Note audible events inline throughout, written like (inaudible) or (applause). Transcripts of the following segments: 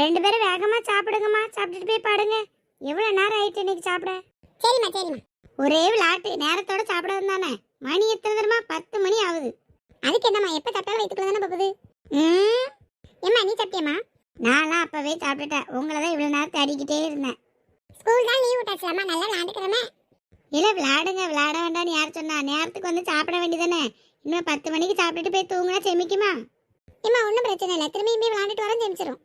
ரெண்டு பேரும் வேகமா சாப்பிடுங்கம்மா. சாப்பிட்டுட்டு போய் பாடுங்க. எவ்வளவு நேரம் ஆயிட்டு இன்னைக்கு சாப்பிட? சரிம்மா சரிம்மா. ஒரே விளையாட்டு. நேரத்தோட சாப்பிடாது தானே. மணி எத்தனை தரமா பத்து மணி ஆகுது. அதுக்கு என்னம்மா எப்ப சாப்பிட்டாலும் வயிற்றுக்குள்ள தானே போகுது? ம். ஏம்மா நீ சாப்பிட்டியம்மா? நான்லாம் அப்பவே சாப்பிட்டுட்டேன். உங்களை தான் இவ்வளவு நேரத்தை அடிக்கிட்டே இருந்தேன். ஸ்கூல் தான் லீவ் விட்டாச்சு அம்மா நல்லா விளையாண்டுக்கிறமே. இல்லை விளையாடுங்க. விளையாட வேண்டாம்னு யார் சொன்னா? நேரத்துக்கு வந்து சாப்பிட வேண்டியதானே இன்னும் பத்து மணிக்கு சாப்பிட்டுட்டு போய் தூங்கினா செமிக்குமா? ஏம்மா ஒன்றும் பிரச்சனை இல்லை. திரும்பி போய் விளையாண்டுட்டு வர செமிச்சிரும்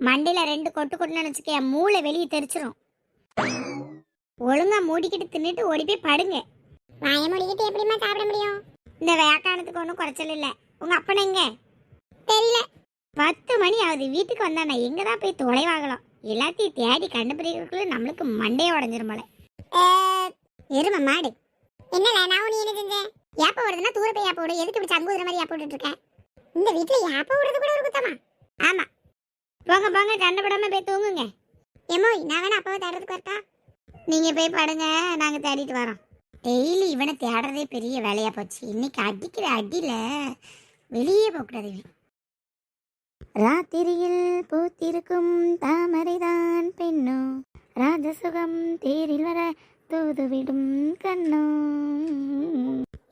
மண்டையில் ரெண்டு கொட்டு கொட்டுன்னு வச்சுக்க மூளை வெளியே தெரிச்சிரும். ஒழுங்கா மூடிக்கிட்டு தின்னுட்டு ஓடி போய் படுங்க. வாய மூடிக்கிட்டு எப்படிம்மா சாப்பிட முடியும்? இந்த வேக்கானத்துக்கு ஒன்றும் குறைச்சல் இல்லை. உங்க அப்பனை எங்க? தெரியல. பத்து மணி ஆகுது. வீட்டுக்கு வந்தானே எங்க தான் போய் தொலைவாகலாம்? எல்லாத்தையும் தேடி கண்டுபிடிக்கிறதுக்குள்ள நம்மளுக்கு மண்டையை உடஞ்சிரும் போல. எரும மாடு. என்ன நான் நீ என்ன செஞ்சேன்? ஏப்ப விடுறதுன்னா தூர போய் ஏப்ப விடு எதுக்கு இப்படி சங்குதுற மாதிரி ஏப்ப விட்டுட்டு இருக்க? இந்த வீட்டுல ஏப்ப விடுறது கூட ஒரு குத்தமா? ஆமா. போங்க போங்க கண்டுபடாம போய் தூங்குங்க. ஏமோ நான் வேணா அப்பாவை தேடுறதுக்கு வரட்டா? நீங்க போய் படுங்க நாங்க தேடிட்டு வரோம். டெய்லி இவனை தேடுறதே பெரிய வேலையா போச்சு. இன்னைக்கு அடிக்கிற அடியில வெளியே போகக்கூடாது இவன். ராத்திரியில் பூத்திருக்கும் தாமரைதான் பெண்ணோ. ராஜசுகம் தேரில் வர தூதுவிடும் கண்ணோ.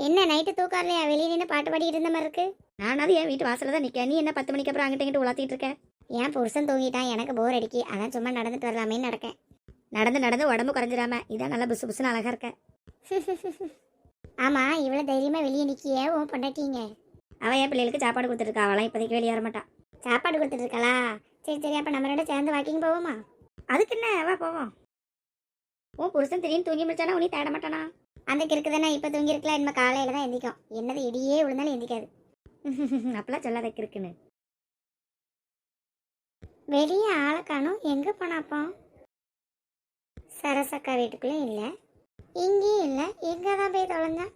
என்ன நைட்டு தூக்கம் இல்லையா வெளியே நின்று பாட்டு பாடிட்டு இருந்த மாதிரி இருக்கு. நானாவது என் வீட்டு வாசல்ல தான் நிக்க நீ என்ன பத்து மணிக்கு அப்புறம் அங்கிட்ட இங்கிட்ட உலாத்திட்டு இருக்க? என் புருஷன் தூங்கிட்டான் எனக்கு போர் அடிக்கி. அதான் சும்மா நடந்துட்டு வரலாமேன்னு நடக்கேன். நடந்து நடந்து உடம்பு குறைஞ்சிடாம இதான் நல்லா புசு புசுன்னு அழகா இருக்க. ஆமா இவ்வளவு தைரியமா வெளியே நிற்கியே ஓ பொண்டாட்டிங்க அவ என் பிள்ளைகளுக்கு சாப்பாடு கொடுத்துருக்கா அவளாம் இப்போதைக்கு வெளியே வர சாப்பாடு கொடுத்துட்டு இருக்காளா? சரி சரி அப்ப நம்ம ரெண்டும் சேர்ந்து வாக்கிங் போவோமா? அதுக்கு என்ன? வா போவோம். உன் புருஷன் திடீர்னு தூங்கி முடிச்சானா உனி தேட மாட்டானா? அந்த கிறுக்கு தானே இப்ப தூங்கி இருக்கலாம் காலையில் காலையில தான் எந்திக்கும். என்னது இடியே விழுந்தாலும் எந்திக்காது. (laughs) அப்பெல்லாம் சொல்லாத கிறுக்குன்னு. வெளியே ஆளை காணும். எங்கே போனாப்போ சரசக்கா வீட்டுக்குள்ளே இல்லை. இங்கேயும் இல்லை. எங்கே தான் போய் தொலைஞ்சா?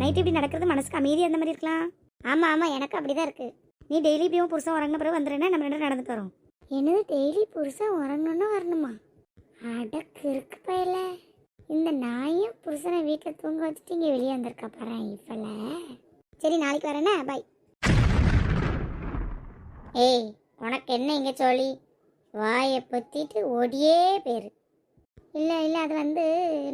நைட் இப்படி நடக்கிறது மனசுக்கு அமைதி அந்த மாதிரி இருக்கலாம். ஆமாம் ஆமாம் எனக்கு அப்படி தான் இருக்குது நீ டெய்லி இப்பயும் புருஷன் உறங்கின பிறகு வந்துடுறேன்னா நம்ம ரெண்டு நடந்துட்டு வரோம் என்னது டெய்லி புருஷன் உறங்கணும்னு வரணுமா? அடக்கு இருக்கு பையல. இந்த நாயும் புருஷனை வீட்டில் தூங்க வச்சுட்டு இங்கே வெளியே வந்திருக்கா பாரு இப்பல சரி நாளைக்கு வரேனே பாய் ஏய் உனக்கு என்ன இங்கே சொல்லி வாயை பொத்திட்டு ஓடியே பேர் இல்லை இல்லை அது வந்து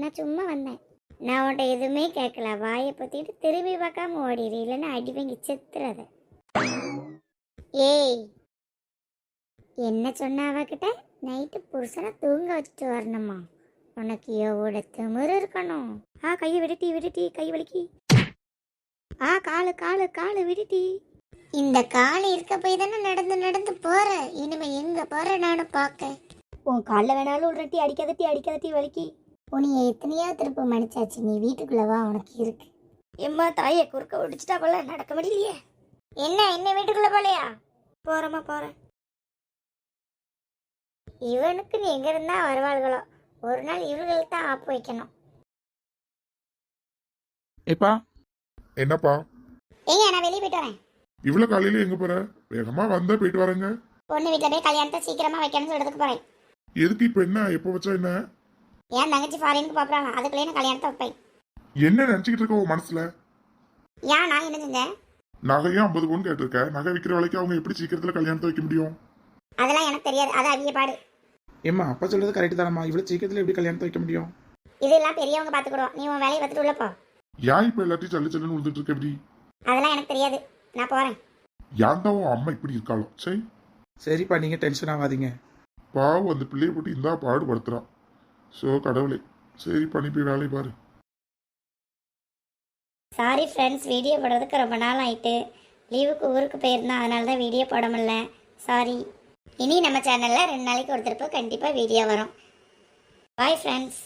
நான் சும்மா வந்தேன். நான் உன்ட்ட எதுவுமே கேட்கல. வாயை பொத்திட்டு திரும்பி பார்க்காம ஓடிடு இல்லைன்னா அடி வாங்கி செத்துறத. ஏய் என்ன சொன்ன அவகிட்ட? நைட்டு புருஷனை தூங்க வச்சுட்டு வரணுமா? உனக்கு எவ்வளோ திமிரு இருக்கணும். ஆ கையை விடுட்டி விடுட்டி கை வலிக்கி. ஆ காலு காலு காலு விடுட்டி இந்த கால் இருக்க போய் தானே நடந்து நடந்து போற. இனிமே எங்க போற நானும் பார்க்க. உன் காலில் வேணாலும் விடுறட்டி அடிக்காதட்டி அடிக்காதட்டி வலிக்கி. உன்னைய எத்தனையோ திருப்ப மன்னிச்சாச்சு. நீ வீட்டுக்குள்ள வா உனக்கு இருக்கு. எம்மா தாயை குறுக்க ஒடிச்சிட்டா போல நடக்க முடியலையே. என்ன என்ன வீட்டுக்குள்ள போலையா? போறேம்மா போறேன். இவனுக்கு நீ எங்க இருந்தா வருவாள்களோ? ஒரு நாள் இவர்களுக்கு தான் ஆப்பு வைக்கணும். ஏப்பா? என்னப்பா? ஏங்க நான் வெளியே போயிட்டு வரேன். இவ்வளவு காலையில எங்க போற? வேகமா வந்தா போயிட்டு வரேங்க. பொண்ணு வீட்டில் போய் கல்யாணத்தை சீக்கிரமா வைக்கணும்னு சொல்றதுக்கு போறேன். எதுக்கு இப்ப என்ன? எப்ப வச்சா என்ன? என் தங்கச்சி ஃபாரினுக்கு பாப்புறாங்க அதுக்குள்ளே நான் கல்யாணத்தை வைப்பேன். என்ன நினைச்சுக்கிட்டு இருக்க உன் மனசுல? ஏன் நான் என்ன செஞ்சேன்? நகையும் ஐம்பது பவுன் கேட்டிருக்க. நகை விற்கிற விலைக்கு அவங்க எப்படி சீக்கிரத்துல கல்யாணத்தை வைக்க முடியும்? அதெல்லாம் எனக்கு தெரியாது. அது அவிய பாடு. ஏம்மா அப்பா சொல்றது கரெக்ட் தானம்மா. இவ்வளோ சீக்கிரத்தில் எப்படி கல்யாணத்தை வைக்க முடியும்? இதெல்லாம் பெரியவங்க பார்த்துக்கிடுவோம் நீ உன் வேலையை பார்த்துட்டு உள்ள போ. ஏன் இப்ப எல்லாத்தையும் சல்லு சல்லுன்னு விழுந்துட்டு இருக்க எப்படி அதெல்லாம் எனக்கு தெரியாது. நான் போறேன். ஏன் தான் உன் அம்மா இப்படி இருக்காளோ? சரி சரிப்பா நீங்கள் டென்ஷன் ஆகாதீங்க. பாவம் அந்த பிள்ளைய போட்டு இந்தா பாடுபடுத்துறான். ஸோ கடவுளே. சரி பண்ணி போய் வேலையை பாரு. சாரி ஃப்ரெண்ட்ஸ் வீடியோ போடுறதுக்கு ரொம்ப நாள் ஆயிட்டு. லீவுக்கு ஊருக்கு போயிருந்தேன் அதனால தான் வீடியோ போட முடியல. சாரி இனி நம்ம சேனலில் ரெண்டு நாளைக்கு ஒரு திருப்ப கண்டிப்பாக வீடியோ வரும். Bye friends